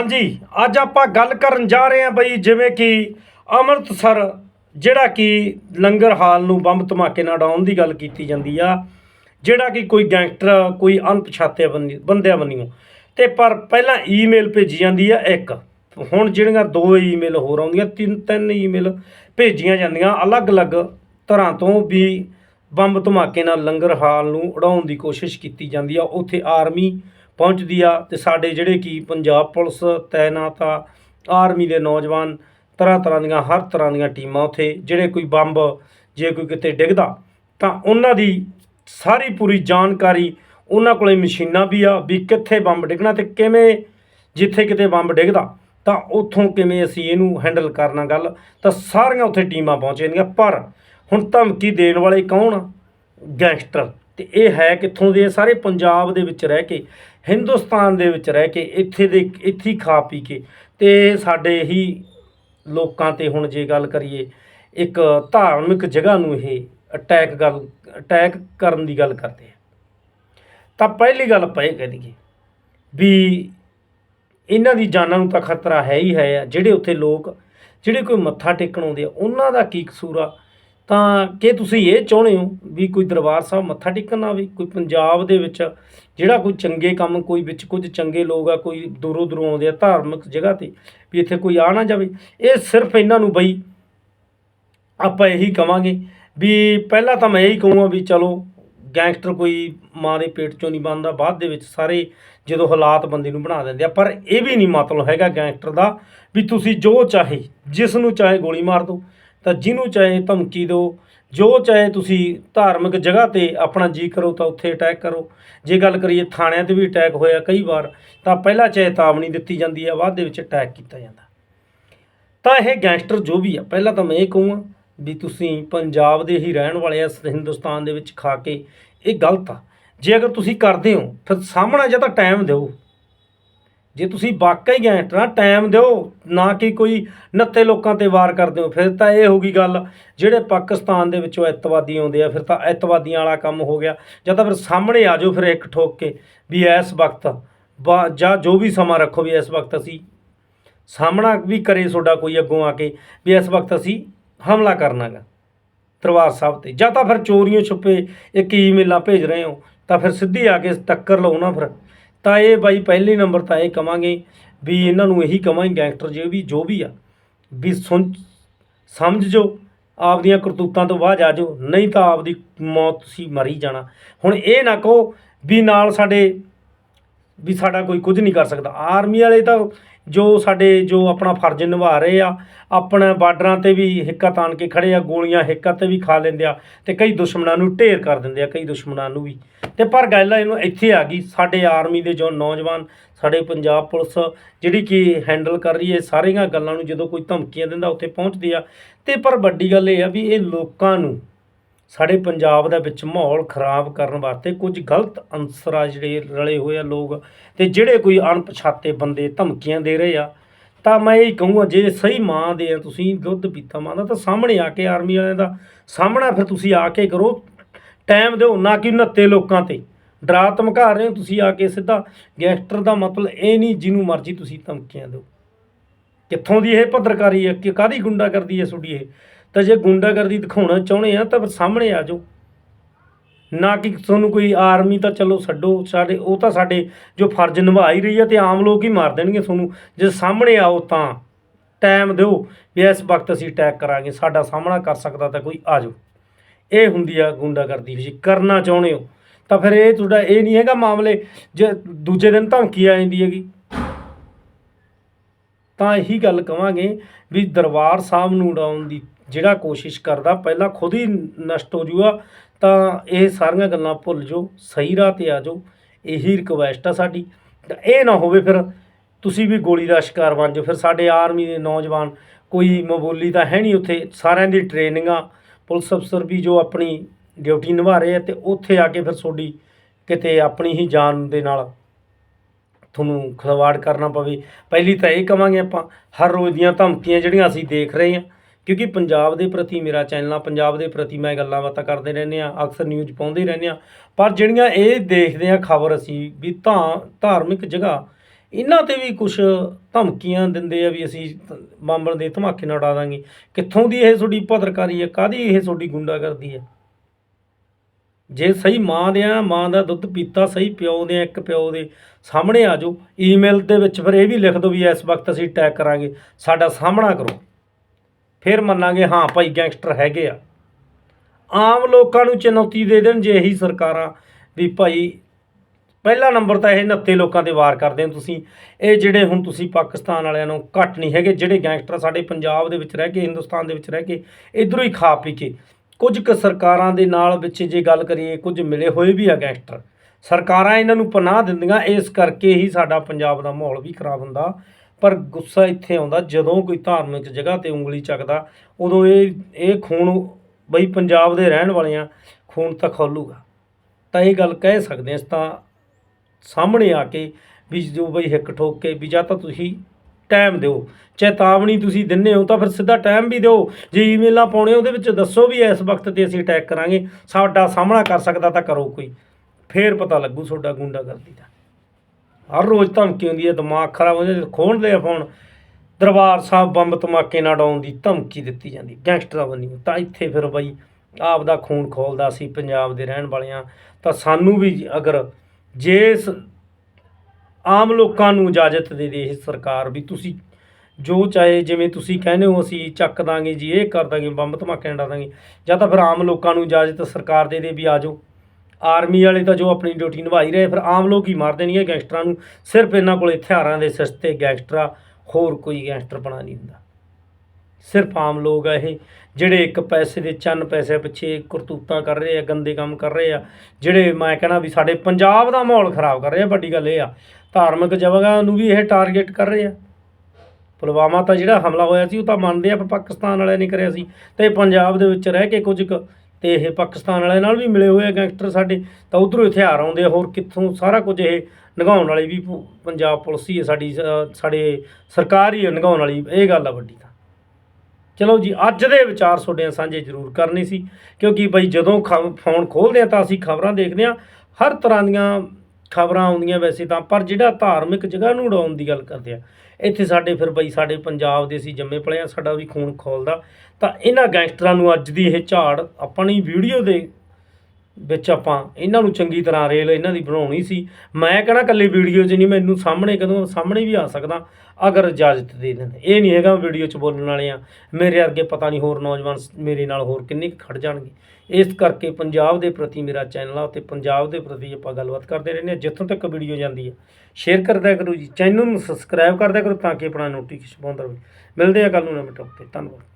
ਹਾਂਜੀ, ਅੱਜ ਆਪਾਂ ਗੱਲ ਕਰਨ ਜਾ ਰਹੇ ਹਾਂ ਬਈ ਜਿਵੇਂ ਕਿ ਅੰਮ੍ਰਿਤਸਰ, ਜਿਹੜਾ ਕਿ ਲੰਗਰ ਹਾਲ ਨੂੰ ਬੰਬ ਧਮਾਕੇ ਨਾਲ ਉਡਾਉਣ ਦੀ ਗੱਲ ਕੀਤੀ ਜਾਂਦੀ ਆ, ਜਿਹੜਾ ਕਿ ਕੋਈ ਗੈਂਗਸਟਰ, ਕੋਈ ਅਣਪਛਾਤੇ ਬੰਦੀ- ਬੰਦਿਆਂ ਬੰਨਿਓ ਤੇ ਪਰ ਪਹਿਲਾਂ ਈਮੇਲ ਭੇਜੀ ਜਾਂਦੀ ਆ ਇੱਕ। ਹੁਣ ਜਿਹੜੀਆਂ ਦੋ ਈਮੇਲ ਹੋਰ ਆਉਂਦੀਆਂ, ਤਿੰਨ ਤਿੰਨ ਈਮੇਲ ਭੇਜੀਆਂ ਜਾਂਦੀਆਂ ਅਲੱਗ-ਅਲੱਗ ਤਰ੍ਹਾਂ ਤੋਂ ਵੀ ਬੰਬ ਧਮਾਕੇ ਨਾਲ ਲੰਗਰ ਹਾਲ ਨੂੰ ਉਡਾਉਣ ਦੀ ਕੋਸ਼ਿਸ਼ ਕੀਤੀ ਜਾਂਦੀ ਆ। ਉੱਥੇ ਆਰਮੀ ਪਹੁੰਚਦੀ ਆ ਤੇ ਸਾਡੇ ਜਿਹੜੇ ਕੀ ਪੰਜਾਬ ਪੁਲਿਸ, ਤੈਨਾਤ ਆ, ਆਰਮੀ ਦੇ ਨੌਜਵਾਨ, ਤਰ੍ਹਾਂ ਤਰ੍ਹਾਂ ਦੀਆਂ, ਹਰ ਤਰ੍ਹਾਂ ਦੀਆਂ ਟੀਮਾਂ ਉੱਥੇ, ਜਿਹੜੇ ਕੋਈ ਬੰਬ, ਜੇ ਕੋਈ ਕਿਤੇ ਡਿੱਗਦਾ, ਤਾਂ ਉਹਨਾਂ ਦੀ ਸਾਰੀ ਪੂਰੀ ਜਾਣਕਾਰੀ, ਉਹਨਾਂ ਕੋਲੇ ਮਸ਼ੀਨਾਂ ਵੀ ਆ ਵੀ ਕਿੱਥੇ ਬੰਬ ਡਿੱਗਣਾ ਤੇ ਕਿਵੇਂ ਜਿੱਥੇ ਕਿਤੇ ਬੰਬ ਡਿੱਗਦਾ, ਤਾਂ ਉੱਥੋਂ ਕਿਵੇਂ ਅਸੀਂ ਇਹਨੂੰ ਹੈਂਡਲ ਕਰਨਾ ਗੱਲ, ਤਾਂ ਸਾਰੀਆਂ ਉੱਥੇ ਟੀਮਾਂ ਪਹੁੰਚ ਜਾਂਦੀਆਂ ਪਰ ਹੁਣ ਧਮਕੀ ਦੇਣ ਵਾਲੇ ਕੌਣ ਗੈਂਗਸਟਰ। ਤੇ ਇਹ ਹੈ ਕਿੱਥੋਂ ਦੇ ਸਾਰੇ ਪੰਜਾਬ ਦੇ ਵਿੱਚ ਰਹਿ ਕੇ। ਹਿੰਦੁਸਤਾਨ ਦੇ ਵਿੱਚ ਰਹਿ ਕੇ ਇੱਥੇ ਦੇ ਇੱਥੇ ਖਾ ਪੀ ਕੇ ਤੇ ਸਾਡੇ ਹੀ ਲੋਕਾਂ ਤੇ ਹੁਣ ਜੇ ਗੱਲ ਕਰੀਏ, ਇੱਕ ਧਾਰਮਿਕ ਜਗ੍ਹਾ ਨੂੰ ਇਹ ਅਟੈਕ ਗੱਲ ਅਟੈਕ ਕਰਨ ਦੀ ਗੱਲ ਕਰਦੇ ਆ। ਤਾਂ ਪਹਿਲੀ ਗੱਲ ਆਪਾਂ ਇਹ ਕਹਿ ਦਈਏ ਵੀ ਇਹਨਾਂ ਦੀ ਜਾਨਾਂ ਨੂੰ ਤਾਂ ਖਤਰਾ ਹੈ ਹੀ ਹੈ ਆ, ਜਿਹੜੇ ਉੱਥੇ ਲੋਕ, ਜਿਹੜੇ ਕੋਈ ਮੱਥਾ ਟੇਕਣ ਆਉਂਦੇ ਆ, ਉਹਨਾਂ ਦਾ ਕੀ ਕਸੂਰ ਆ? ਤਾਂ ਕਿ ਤੁਸੀਂ ਇਹ ਚਾਹੁੰਦੇ ਹੋ ਵੀ ਕੋਈ ਦਰਬਾਰ ਸਾਹਿਬ ਮੱਥਾ ਟੇਕਣ ਆਵੇ? ਕੋਈ ਪੰਜਾਬ ਦੇ ਵਿੱਚ ਜਿਹੜਾ ਕੋਈ ਚੰਗੇ ਕੰਮ, ਕੋਈ ਵਿੱਚ ਕੁਝ ਚੰਗੇ ਲੋਕ ਆ, ਕੋਈ ਦੂਰੋਂ ਦੂਰੋਂ ਆਉਂਦੇ ਆ ਧਾਰਮਿਕ ਜਗ੍ਹਾ ਤੇ ਵੀ ਇੱਥੇ ਕੋਈ ਆ ਨਾ ਜਾਵੇ? ਇਹ ਸਿਰਫ ਇਹਨਾਂ ਨੂੰ ਬਈ ਆਪਾਂ ਇਹੀ ਕਵਾਂਗੇ ਵੀ ਪਹਿਲਾਂ ਤਾਂ ਮੈਂ ਇਹੀ ਕਹੂੰਗਾ ਵੀ ਚਲੋ ਗੈਂਗਸਟਰ ਕੋਈ ਮਾਂ ਦੇ ਪੇਟ ਚੋਂ ਨਹੀਂ ਬਣਦਾ, ਬਾਅਦ ਦੇ ਵਿੱਚ ਸਾਰੇ ਜਦੋਂ ਹਾਲਾਤ ਬੰਦੇ ਨੂੰ ਬਣਾ ਦਿੰਦੇ ਆ, ਪਰ ਇਹ ਵੀ ਨਹੀਂ ਮਤਲਬ ਹੈਗਾ ਗੈਂਗਸਟਰ ਦਾ ਵੀ ਤੁਸੀਂ ਜੋ ਚਾਹੇ, ਜਿਸ ਨੂੰ ਚਾਹੇ ਗੋਲੀ ਮਾਰ ਦਿਓ। ਤਾਂ ਜਿਹਨੂੰ ਚਾਹੇ ਧਮਕੀ ਦਿਓ, ਜੋ ਚਾਹੇ ਤੁਸੀਂ ਧਾਰਮਿਕ ਜਗ੍ਹਾ ਤੇ ਆਪਣਾ ਜੀ ਕਰੋ ਤਾਂ ਉੱਥੇ ਅਟੈਕ ਕਰੋ। ਜੇ ਗੱਲ ਕਰੀਏ ਥਾਣਿਆਂ ਤੇ ਵੀ ਅਟੈਕ ਹੋਇਆ ਕਈ ਵਾਰ, ਤਾਂ ਪਹਿਲਾਂ ਚੇਤਾਵਨੀ ਦਿੱਤੀ ਜਾਂਦੀ ਹੈ ਬਾਅਦ ਦੇ ਵਿੱਚ ਅਟੈਕ ਕੀਤਾ ਜਾਂਦਾ। ਤਾਂ ਇਹ ਗੈਂਗਸਟਰ ਜੋ ਵੀ ਆ, ਪਹਿਲਾਂ ਤਾਂ ਮੈਂ ਇਹ ਕਹੂੰਗਾ ਵੀ ਤੁਸੀਂ ਪੰਜਾਬ ਦੇ ਹੀ ਰਹਿਣ ਵਾਲੇ ਆ ਹਿੰਦੁਸਤਾਨ ਦੇ ਵਿੱਚ ਖਾ ਕੇ, ਇਹ ਗਲਤ ਆ। ਜੇ ਅਗਰ ਤੁਸੀਂ ਕਰਦੇ ਹੋ, ਫਿਰ ਸਾਹਮਣਾ ਜਾਂ ਤਾਂ ਟਾਈਮ ਦਿਓ। ਜੇ ਤੁਸੀਂ ਵਾਕਈ ਗੈਂਗਸਟਰ ਨਾ ਟਾਈਮ ਦਿਓ, ਨਾ ਕਿ ਕੋਈ ਨੱਤੇ ਲੋਕਾਂ ਤੇ ਵਾਰ ਕਰਦੇ ਹੋ ਫਿਰ ਤਾਂ ਇਹ ਹੋਗੀ ਗੱਲ, ਜਿਹੜੇ ਪਾਕਿਸਤਾਨ ਦੇ ਵਿੱਚੋਂ ਅੱਤਵਾਦੀ ਆਉਂਦੇ ਆ, ਫਿਰ ਤਾਂ ਅੱਤਵਾਦੀਆਂ ਵਾਲਾ ਕੰਮ ਹੋ ਗਿਆ। ਜਾਂ ਤਾਂ ਫਿਰ ਸਾਹਮਣੇ ਆ ਜਾਓ ਫਿਰ ਇੱਕ ਠੋਕ ਕੇ ਵੀ ਇਸ ਵਕਤ ਬਾ- ਜਾਂ ਜੋ ਵੀ ਸਮਾਂ ਰੱਖੋ ਵੀ ਇਸ ਵਕਤ ਅਸੀਂ ਸਾਹਮਣਾ ਵੀ ਕਰੇ ਤੁਹਾਡਾ ਕੋਈ ਅੱਗੋਂ ਆ ਕੇ ਵੀ ਇਸ ਵਕਤ ਅਸੀਂ ਹਮਲਾ ਕਰਨਾਗਾ, ਦਰਬਾਰ ਸਾਹਿਬ ਤੇ। ਜਾਂ ਤਾਂ ਫਿਰ ਚੋਰੀਆਂ ਛੁਪੇ ਇੱਕ ਈਮੇਲਾਂ ਭੇਜ ਰਹੇ ਹੋ, ਤਾਂ ਫਿਰ ਸਿੱਧੀ ਆ ਕੇ ਟੱਕਰ ਲਓ ਨਾ ਫਿਰ। ਤਾਂ ਇਹ ਬਾਈ ਪਹਿਲੇ ਨੰਬਰ ਤਾਂ ਇਹ ਕਵਾਂਗੇ ਵੀ ਇਹਨਾਂ ਨੂੰ ਇਹੀ ਕਵਾਂਗੇ ਗੈਂਗਸਟਰ ਜੇ ਵੀ, ਜੋ ਵੀ ਆ, ਵੀ ਸੁਣ, ਸਮਝ ਜੋ, ਆਪਦੀਆਂ ਕਰਤੂਤਾਂ ਤੋਂ ਬਾਅਦ ਆ ਜਾਓ, ਨਹੀਂ ਤਾਂ ਆਪਦੀ ਮੌਤ ਤੁਸੀਂ ਮਰੀ ਜਾਣਾ। ਹੁਣ ਇਹ ਨਾ ਕਹੋ ਵੀ ਨਾਲ ਸਾਡੇ, ਵੀ ਸਾਡਾ ਕੋਈ ਕੁਝ ਨਹੀਂ ਕਰ ਸਕਦਾ। ਆਰਮੀ ਵਾਲੇ ਤਾਂ ਜੋ ਸਾਡੇ ਜੋ ਆਪਣਾ ਫਰਜ਼ ਨਿਭਾ ਰਹੇ ਆ, ਆਪਣਾ ਬਾਰਡਰਾਂ ਤੇ ਵੀ ਹਿੱਕਾ ਤਾਣ ਕੇ ਖੜੇ ਆ, ਗੋਲੀਆਂ ਹਿੱਕਾ ਤੇ ਵੀ ਖਾ ਲੈਂਦੇ ਆ ਤੇ ਕਈ ਦੁਸ਼ਮਣਾਂ ਨੂੰ ਢੇਰ ਕਰ ਦਿੰਦੇ ਆ, ਕਈ ਦੁਸ਼ਮਣਾਂ ਨੂੰ ਵੀ। ਤੇ ਪਰ ਗੱਲ ਇਹਨੂੰ ਇੱਥੇ ਆ ਗਈ, ਸਾਡੇ ਆਰਮੀ ਦੇ ਜੋ ਨੌਜਵਾਨ, ਸਾਡੇ ਪੰਜਾਬ ਪੁਲਿਸ ਜਿਹੜੀ ਕਿ ਹੈਂਡਲ ਕਰ ਰਹੀ ਹੈ ਸਾਰੀਆਂ ਗੱਲਾਂ ਨੂੰ ਜਦੋਂ ਕੋਈ ਧਮਕੀਆਂ ਦਿੰਦਾ, ਉੱਥੇ ਪਹੁੰਚਦੀ ਆ। ਤੇ ਪਰ ਵੱਡੀ ਗੱਲ ਇਹ ਆ ਵੀ ਇਹ ਲੋਕਾਂ ਨੂੰ ਸਾਡੇ ਪੰਜਾਬ ਦੇ ਵਿੱਚ ਮਾਹੌਲ ਖਰਾਬ ਕਰਨ ਵਾਸਤੇ ਕੁਝ ਗਲਤ ਅੰਸਰ ਆ ਜਿਹੜੇ ਰਲੇ ਹੋਏ ਆ ਲੋਕ ਤੇ ਜਿਹੜੇ ਕੋਈ ਅਣਪਛਾਤੇ ਬੰਦੇ ਧਮਕੀਆਂ ਦੇ ਰਹੇ ਆ, ਤਾਂ ਮੈਂ ਇਹ ਕਹੂੰਗਾ ਜੇ ਸਹੀ ਮਾਂ ਦੇ ਆ ਤੁਸੀਂ ਦੁੱਧ ਪੀਤਾ ਮਾਂ ਦਾ, ਤਾਂ ਸਾਹਮਣੇ ਆ ਕੇ ਆਰਮੀ ਵਾਲਿਆਂ ਦਾ, ਸਾਹਮਣਾ ਫਿਰ ਤੁਸੀਂ ਆ ਕੇ ਕਰੋ, ਟਾਈਮ ਦਿਓ, ਨਾ ਕਿ ਨੱਤੇ ਲੋਕਾਂ ਤੇ। ਡਰਾ ਧਮਕਾ ਰਹੇ ਹੋ ਤੁਸੀਂ ਆ ਕੇ ਸਿੱਧਾ, ਗੈਂਗਸਟਰ ਦਾ ਮਤਲਬ ਇਹ ਨਹੀਂ ਜਿਹਨੂੰ ਮਰਜ਼ੀ ਤੁਸੀਂ ਧਮਕੀਆਂ ਦਿਓ। ਕਿੱਥੋਂ ਦੀ ਇਹ ਪੱਤਰਕਾਰੀ ਹੈ, ਕਿ ਕਾਦੀ ਗੁੰਡਾਗਰਦੀ ਹੈ ਤੁਹਾਡੀ ਇਹ? ਤਾਂ ਜੇ ਗੁੰਡਾਗਰਦੀ ਦਿਖਾਉਣਾ ਚਾਹੁੰਦੇ ਆ ਤਾਂ ਸਾਹਮਣੇ ਆ ਜਾਓ। ਨਾ ਕਿ ਤੁਹਾਨੂੰ ਕੋਈ ਆਰਮੀ ਤਾਂ ਚਲੋ ਛੱਡੋ, ਸਾਡੇ ਉਹ ਤਾਂ ਸਾਡੇ ਜੋ ਫਰਜ਼ ਨਿਭਾ ਹੀ ਰਹੀ ਹੈ ਤੇ ਆਮ ਲੋਕ ਹੀ ਮਾਰ ਦੇਣਗੇ ਤੁਹਾਨੂੰ। ਜੇ ਸਾਹਮਣੇ ਆਓ ਤਾਂ ਟਾਈਮ ਦਿਓ ਵੀ ਇਸ ਵਕਤ ਅਸੀਂ ਅਟੈਕ ਕਰਾਂਗੇ, ਸਾਡਾ ਸਾਹਮਣਾ ਕਰ ਸਕਦਾ ਤਾਂ ਕੋਈ ਆ ਜਾਓ। ਇਹ ਹੁੰਦੀ ਆ ਗੁੰਡਾਗਰਦੀ ਜੀ ਕਰਨਾ ਚਾਹੁੰਦੇ ਹੋ ਤਾਂ ਫਿਰ ਇਹ ਤੁਹਾਡਾ ਇਹ ਨਹੀਂ ਹੈਗਾ ਮਾਮਲੇ, ਜੇ ਦੂਜੇ ਦਿਨ ਧਮਕੀ ਆ ਜਾਂਦੀ ਹੈਗੀ। ਤਾਂ ਇਹੀ ਗੱਲ ਕਵਾਂਗੇ ਵੀ ਦਰਬਾਰ ਸਾਹਿਬ ਨੂੰ ਉਡਾਉਣ ਦੀ ਜਿਹੜਾ ਕੋਸ਼ਿਸ਼ ਕਰਦਾ, ਪਹਿਲਾਂ ਖੁਦ ਹੀ ਨਸ਼ਟ ਹੋ ਜੂਗਾ, ਤਾਂ ਇਹ ਸਾਰੀਆਂ ਗੱਲਾਂ ਭੁੱਲ ਜਾਓ, ਸਹੀ ਰਾਹ ਤੇ ਆ ਜਾਓ, ਇਹੀ ਰਿਕਵੈਸਟ ਆ ਸਾਡੀ। ਤਾਂ ਇਹ ਨਾ ਹੋਵੇ ਫਿਰ ਤੁਸੀਂ ਵੀ ਗੋਲੀ ਦਾ ਸ਼ਿਕਾਰ ਬਣ ਜਾਓ, ਫਿਰ ਸਾਡੇ ਆਰਮੀ ਦੇ ਨੌਜਵਾਨ ਕੋਈ ਮਬੋਲੀ ਤਾਂ ਹੈ ਨਹੀਂ ਉੱਥੇ, ਸਾਰਿਆਂ ਦੀ ਟ੍ਰੇਨਿੰਗਾਂ ਪੁਲਿਸ ਅਫਸਰ ਵੀ ਜੋ ਆਪਣੀ ਡਿਊਟੀ ਨਿਭਾ ਰਹੇ ਆ ਤੇ ਉੱਥੇ ਆ ਕੇ ਫਿਰ ਤੁਹਾਡੀ ਕਿਤੇ ਆਪਣੀ ਹੀ ਜਾਨ ਦੇ ਨਾਲ ਤੁਹਾਨੂੰ ਖਿਲਵਾੜ ਕਰਨਾ ਪਵੇ। ਪਹਿਲੀ ਤਾਂ ਇਹ ਕਵਾਂਗੇ ਆਪਾਂ, ਹਰ ਰੋਜ਼ ਦੀਆਂ ਧਮਕੀਆਂ ਜਿਹੜੀਆਂ ਅਸੀਂ ਦੇਖ ਰਹੇ ਹਾਂ, ਕਿਉਂਕਿ ਪੰਜਾਬ ਦੇ ਪ੍ਰਤੀ ਮੇਰਾ ਚੈਨਲ ਆ, ਪੰਜਾਬ ਦੇ ਪ੍ਰਤੀ ਮੈਂ ਗੱਲਾਂ ਬਾਤਾਂ ਕਰਦੇ ਰਹਿੰਦੇ ਆ ਅਕਸਰ ਨਿਊਜ਼ ਪਾਉਂਦੇ ਰਹਿੰਦੇ ਆ ਪਰ ਜਿਹੜੀਆਂ ਇਹ ਦੇਖਦੇ ਆ ਖਬਰ ਅਸੀਂ ਵੀ ਤਾਂ ਧਾਰਮਿਕ ਜਗ੍ਹਾ, ਇਹਨਾਂ ਤੇ ਵੀ ਕੁਝ ਧਮਕੀਆਂ ਦਿੰਦੇ ਆ ਵੀ ਅਸੀਂ ਬੰਬ ਦੇ ਧਮਾਕੇ ਨਾਲ ਉਡਾ ਦਾਂਗੇ। ਕਿੱਥੋਂ ਦੀ ਇਹ ਤੁਹਾਡੀ ਪੱਤਰਕਾਰੀ ਹੈ ਕਾਦੀ ਇਹ ਤੁਹਾਡੀ ਗੁੰਡਾਗਰਦੀ ਹੈ? ਜੇ ਸਹੀ ਮਾਂ ਦੇ ਆ ਮਾਂ ਦਾ ਦੁੱਧ ਪੀਤਾ ਸਹੀ ਪਿਓ ਦੇ ਆ, ਇੱਕ ਪਿਓ ਦੇ ਸਾਹਮਣੇ ਆ ਜਾਓ ਈਮੇਲ ਦੇ ਵਿੱਚ ਫਿਰ ਇਹ ਵੀ ਲਿਖ ਦਿਓ ਵੀ ਇਸ ਵਕਤ ਅਸੀਂ ਅਟੈਕ ਕਰਾਂਗੇ ਸਾਡਾ ਸਾਹਮਣਾ ਕਰੋ। ਫਿਰ ਮੰਨਾਂਗੇ ਹਾਂ ਭਾਈ ਗੈਂਗਸਟਰ ਹੈਗੇ ਆ। ਆਮ ਲੋਕਾਂ ਨੂੰ ਚੁਣੌਤੀ ਦੇ ਦੇਣ ਜੇ ਇਹੀ ਸਰਕਾਰਾਂ ਵੀ ਭਾਈ ਪਹਿਲਾ ਨੰਬਰ ਤਾਂ ਇਹ 29 ਲੋਕਾਂ ਤੇ ਵਾਰ ਕਰਦੇ ਹੋ ਤੁਸੀਂ। ਇਹ ਜਿਹੜੇ ਹੁਣ ਤੁਸੀਂ ਪਾਕਿਸਤਾਨ ਵਾਲਿਆਂ ਨੂੰ ਘੱਟ ਨਹੀਂ ਹੈਗੇ ਜਿਹੜੇ ਗੈਂਗਸਟਰ ਸਾਡੇ ਪੰਜਾਬ ਦੇ ਵਿੱਚ ਰਹਿ ਕੇ ਹਿੰਦੁਸਤਾਨ ਦੇ ਵਿੱਚ ਰਹਿ ਕੇ ਇਧਰੋਂ ਹੀ ਖਾ ਪੀ ਕੇ ਕੁਝ ਕੁ ਸਰਕਾਰਾਂ ਦੇ ਨਾਲ ਵਿੱਚ ਜੇ ਗੱਲ ਕਰੀਏ, ਕੁਝ ਮਿਲੇ ਹੋਏ ਵੀ ਆ ਗੈਂਗਸਟਰ। ਸਰਕਾਰਾਂ ਇਹਨਾਂ ਨੂੰ ਪਨਾਹ ਦਿੰਦੀਆਂ, ਇਸ ਕਰਕੇ ਹੀ ਸਾਡਾ ਪੰਜਾਬ ਦਾ ਮਾਹੌਲ ਵੀ ਖਰਾਬ ਹੁੰਦਾ। ਪਰ ਗੁੱਸਾ ਇੱਥੇ ਆਉਂਦਾ, ਜਦੋਂ ਕੋਈ ਧਾਰਮਿਕ ਜਗ੍ਹਾ ਤੇ ਉਂਗਲੀ ਚੱਕਦਾ, ਉਦੋਂ ਇਹ ਇਹ ਖੂਨ ਬਈ ਪੰਜਾਬ ਦੇ ਰਹਿਣ ਵਾਲਿਆਂ ਖੂਨ ਤਾਂ ਖੋਲੂਗਾ। ਤਾਂ ਇਹ ਗੱਲ ਕਹਿ ਸਕਦੇ ਹਾਂ, ਇਸ ਤਾਂ ਸਾਹਮਣੇ ਆ ਕੇ ਵੀ ਜੋ ਬਈ ਹਿੱਕ ਠੋਕ ਕੇ ਵੀ ਜਾਂ ਤਾਂ ਤੁਸੀਂ ਟਾਈਮ ਦਿਓ। ਚੇਤਾਵਨੀ ਤੁਸੀਂ ਦਿੰਦੇ ਹੋ ਤਾਂ ਫਿਰ ਸਿੱਧਾ ਟਾਈਮ ਵੀ ਦਿਓ। ਜੇ ਈਮੇਲਾਂ ਪਾਉਣੇ ਉਹਦੇ ਵਿੱਚ ਦੱਸੋ ਵੀ ਇਸ ਵਕਤ ਤੇ ਅਸੀਂ ਅਟੈਕ ਕਰਾਂਗੇ। ਸਾਡਾ ਸਾਹਮਣਾ ਕਰ ਸਕਦਾ ਤਾਂ ਕਰੋ ਕੋਈ। ਫੇਰ ਪਤਾ ਲੱਗੂ ਤੁਹਾਡਾ ਗੁੰਡਾਗਰਦੀ ਦਾ। ਹਰ ਰੋਜ਼ ਧਮਕੀ ਹੁੰਦੀ ਹੈ, ਦਿਮਾਗ ਖਰਾਬ ਹੋ ਜਾਂਦਾ ਖੋਲਦੇ ਆ ਫੋਨ ਦਰਬਾਰ ਸਾਹਿਬ ਬੰਬ ਧਮਾਕੇ ਨਾਲ ਡਾਉਣ ਦੀ ਧਮਕੀ ਦਿੱਤੀ ਜਾਂਦੀ। ਗੈਂਗਸਟਰਾਂ ਬੰਨੀ ਤਾਂ ਇੱਥੇ ਫਿਰ ਬਈ ਆਪ ਦਾ ਖੂਨ ਖੋਲਦਾ ਸੀ ਪੰਜਾਬ ਦੇ ਰਹਿਣ ਵਾਲਿਆਂ। ਤਾਂ ਸਾਨੂੰ ਵੀ ਅਗਰ ਜੇ ਆਮ ਲੋਕਾਂ ਨੂੰ ਇਜਾਜ਼ਤ ਦੇ ਦੇ ਇਹ ਸਰਕਾਰ ਵੀ ਤੁਸੀਂ ਜੋ ਚਾਹੇ ਜਿਵੇਂ ਤੁਸੀਂ ਕਹਿੰਦੇ ਹੋ ਅਸੀਂ ਚੱਕ ਦਾਂਗੇ ਜੀ, ਇਹ ਕਰ ਦਾਂਗੇ, ਬੰਬ ਧਮਾਕੇ ਉਡਾ ਦਾਂਗੇ ਜਾਂ ਤਾਂ ਫਿਰ ਆਮ ਲੋਕਾਂ ਨੂੰ ਇਜਾਜ਼ਤ ਸਰਕਾਰ ਦੇ ਦੇ ਵੀ ਆ ਜਾਓ। ਆਰਮੀ ਵਾਲੇ ਤਾਂ ਜੋ ਆਪਣੀ ਡਿਊਟੀ ਨਿਭਾਈ ਰਹੇ, ਫਿਰ ਆਮ ਲੋਕ ਹੀ ਮਾਰਦੇ ਨਹੀਂ ਹੈ ਗੈਂਗਸਟਰਾਂ ਨੂੰ, ਸਿਰਫ ਇਹਨਾਂ ਕੋਲ ਹਥਿਆਰਾਂ ਦੇ ਸਸਤੇ ਗੈਂਗਸਟਰਾਂ, ਹੋਰ ਕੋਈ ਗੈਂਗਸਟਰ ਬਣਾ ਨਹੀਂ ਹੁੰਦਾ। ਸਿਰਫ ਆਮ ਲੋਕ ਆ ਇਹ, ਜਿਹੜੇ ਇੱਕ ਪੈਸੇ ਦੇ ਚੰਨ ਪੈਸੇ ਪਿੱਛੇ ਕਰਤੂਤਾਂ ਕਰ ਰਹੇ ਆ, ਗੰਦੇ ਕੰਮ ਕਰ ਰਹੇ ਆ, ਜਿਹੜੇ ਮੈਂ ਕਹਿਣਾ ਵੀ ਸਾਡੇ ਪੰਜਾਬ ਦਾ ਮਾਹੌਲ ਖਰਾਬ ਕਰ ਰਹੇ ਆ ਵੱਡੀ ਗੱਲ ਇਹ ਆ। ਧਾਰਮਿਕ ਜਗ੍ਹਾ ਨੂੰ ਵੀ ਇਹ ਟਾਰਗੇਟ ਕਰ ਰਹੇ ਆ। ਪੁਲਵਾਮਾ ਤਾਂ ਜਿਹੜਾ ਹਮਲਾ ਹੋਇਆ ਸੀ, ਉਹ ਤਾਂ ਮੰਨਦੇ ਆ, ਪਰ ਪਾਕਿਸਤਾਨ ਵਾਲਿਆਂ ਨੇ ਕਰਿਆ ਸੀ। ਤੇ ਪੰਜਾਬ ਦੇ ਵਿੱਚ ਰਹਿ ਕੇ ਕੁਝ ਕੁ ਤੇ ਇਹ ਪਾਕਿਸਤਾਨ ਵਾਲਿਆਂ ਨਾਲ ਵੀ ਮਿਲੇ ਹੋਏ ਆ ਗੈਂਗਸਟਰ ਸਾਡੇ। ਤਾਂ ਉਧਰੋਂ ਹਥਿਆਰ ਆਉਂਦੇ ਆ, ਹੋਰ ਕਿੱਥੋਂ ਸਾਰਾ ਕੁਝ ਇਹ ਨਿਗਾਉਣ ਵਾਲੀ ਵੀ ਪੁ- ਪੰਜਾਬ ਪੁਲਿਸ ਹੀ ਹੈ ਸਾਡੀ ਸਾਡੇ ਸਰਕਾਰ ਹੀ ਹੈ ਨਿਗਾਉਣ ਵਾਲੀ, ਇਹ ਗੱਲ ਆ ਵੱਡੀ ਤਾਂ। ਚਲੋ ਜੀ, ਅੱਜ ਦੇ ਵਿਚਾਰ ਤੁਹਾਡੇ ਨਾਲ ਸਾਂਝੇ ਜ਼ਰੂਰ ਕਰਨੇ ਸੀ, ਕਿਉਂਕਿ ਬਈ ਜਦੋਂ ਖ- ਫੋਨ ਖੋਲਦੇ ਆ ਤਾਂ ਅਸੀਂ ਖਬਰਾਂ ਦੇਖਦੇ ਆ, ਹਰ ਤਰ੍ਹਾਂ ਦੀਆਂ ਖਬਰਾਂ ਆਉਂਦੀਆਂ ਵੈਸੇ ਤਾਂ, ਪਰ ਜਿਹੜਾ ਧਾਰਮਿਕ ਜਗ੍ਹਾ ਨੂੰ ਉਡਾਉਣ ਦੀ ਗੱਲ ਕਰਦੇ ਆ, ਇੱਥੇ ਸਾਡੇ ਫਿਰ ਬਈ ਸਾਡੇ ਪੰਜਾਬ ਦੇ ਅਸੀਂ ਜੰਮੇ ਪਲੇ ਆ, ਸਾਡਾ ਵੀ ਖੂਨ ਖੋਲਦਾ, ਤਾਂ ਇਹਨਾਂ ਗੈਂਗਸਟਰਾਂ ਨੂੰ ਅੱਜ ਦੀ ਇਹ ਝਾੜ, ਆਪਣੀ ਵੀਡੀਓ ਦੇ ਵਿੱਚ ਆਪਾਂ ਇਹਨਾਂ ਨੂੰ ਚੰਗੀ ਤਰ੍ਹਾਂ ਰੇਲ ਇਹਨਾਂ ਦੀ ਬਣਾਉਣੀ ਸੀ। ਮੈਂ ਕਹਣਾ ਕੱਲੀ ਵੀਡੀਓ 'ਚ ਨਹੀਂ, ਮੈਨੂੰ ਸਾਹਮਣੇ ਕਦੋਂ, ਸਾਹਮਣੇ ਵੀ ਆ ਸਕਦਾ, ਅਗਰ ਇਜਾਜ਼ਤ ਦੇ ਦੇਣ ਇਹ ਨਹੀਂ ਹੈਗਾ ਵੀਡੀਓ 'ਚ ਬੋਲਣ ਵਾਲੇ ਆ ਮੇਰੇ ਅੱਗੇ ਪਤਾ ਨਹੀਂ ਹੋਰ ਨੌਜਵਾਨ ਮੇਰੇ ਨਾਲ ਹੋਰ ਕਿੰਨੇ ਕੁ ਖੜ ਜਾਣਗੇ। ਇਸ ਕਰਕੇ ਪੰਜਾਬ ਦੇ ਪ੍ਰਤੀ ਮੇਰਾ ਚੈਨਲ ਆ ਤੇ ਪੰਜਾਬ ਦੇ ਪ੍ਰਤੀ ਆਪਾਂ ਗੱਲਬਾਤ ਕਰਦੇ ਰਹਿੰਦੇ ਹਾਂ, ਜਿੱਥੋਂ ਤੱਕ ਵੀਡੀਓ ਜਾਂਦੀ ਹੈ ਸ਼ੇਅਰ ਕਰਦਿਆ ਕਰੋ ਜੀ, ਚੈਨਲ ਨੂੰ ਸਬਸਕ੍ਰਾਈਬ ਕਰਦਿਆ ਕਰੋ ਤਾਂ ਕਿ ਆਪਣਾ ਨੋਟੀਫਿਕੇਸ਼ਨ ਪਾਉਂਦਾ ਰਹੇ। ਮਿਲਦੇ ਆ ਕੱਲ ਨੂੰ ਨਵੇਂ ਟੌਪਿਕ ਤੇ। ਧੰਨਵਾਦ।